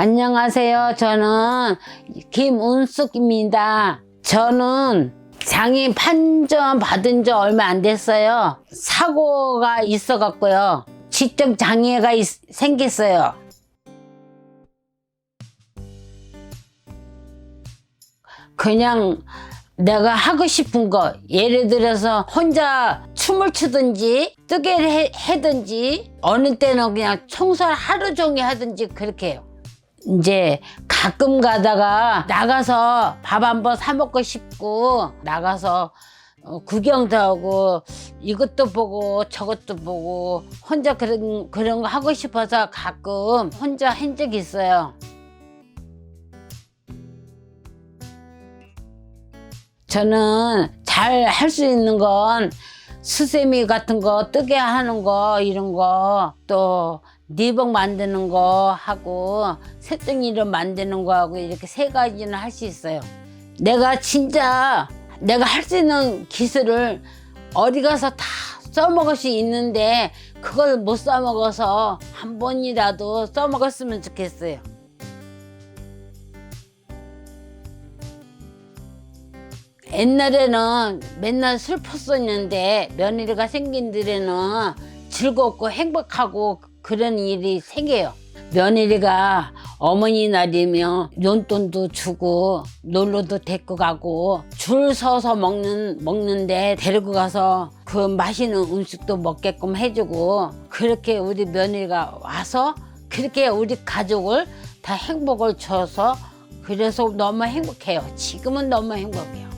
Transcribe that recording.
안녕하세요. 저는 김운숙입니다. 저는 장애 판정 받은 지 얼마 안 됐어요. 사고가 있어 갖고요. 지적 장애가 있- 생겼어요. 그냥 내가 하고 싶은 거 예를 들어서 혼자 춤을 추든지 뜨개를 해, 하든지 어느 때는 그냥 청소를 하루 종일 하든지 그렇게 해요 이제 가끔 가다가 나가서 밥 한번 사 먹고 싶고 나가서 어, 구경도 하고 이것도 보고 저것도 보고 혼자 그런 그런 거 하고 싶어서 가끔 혼자 한 적이 있어요. 저는 잘 할 수 있는 건 수세미 같은 거 뜨개 하는 거 이런 거 또 니복 만드는 거 하고 새뚱이를 만드는 거 하고 이렇게 세 가지는 할 수 있어요. 내가 진짜 내가 할 수 있는 기술을 어디 가서 다 써먹을 수 있는데 그걸 못 써먹어서 한 번이라도 써먹었으면 좋겠어요. 옛날에는 맨날 슬펐었는데 며느리가 생긴 뒤에는 즐겁고 행복하고 그런 일이 생겨요. 며느리가 어머니 날이면 용돈도 주고 놀러도 데리고 가고 줄 서서 먹는 먹는데 데리고 가서 그 맛있는 음식도 먹게끔 해주고 그렇게 우리 며느리가 와서 그렇게 우리 가족을 다 행복을 줘서 그래서 너무 행복해요. 지금은 너무 행복해요.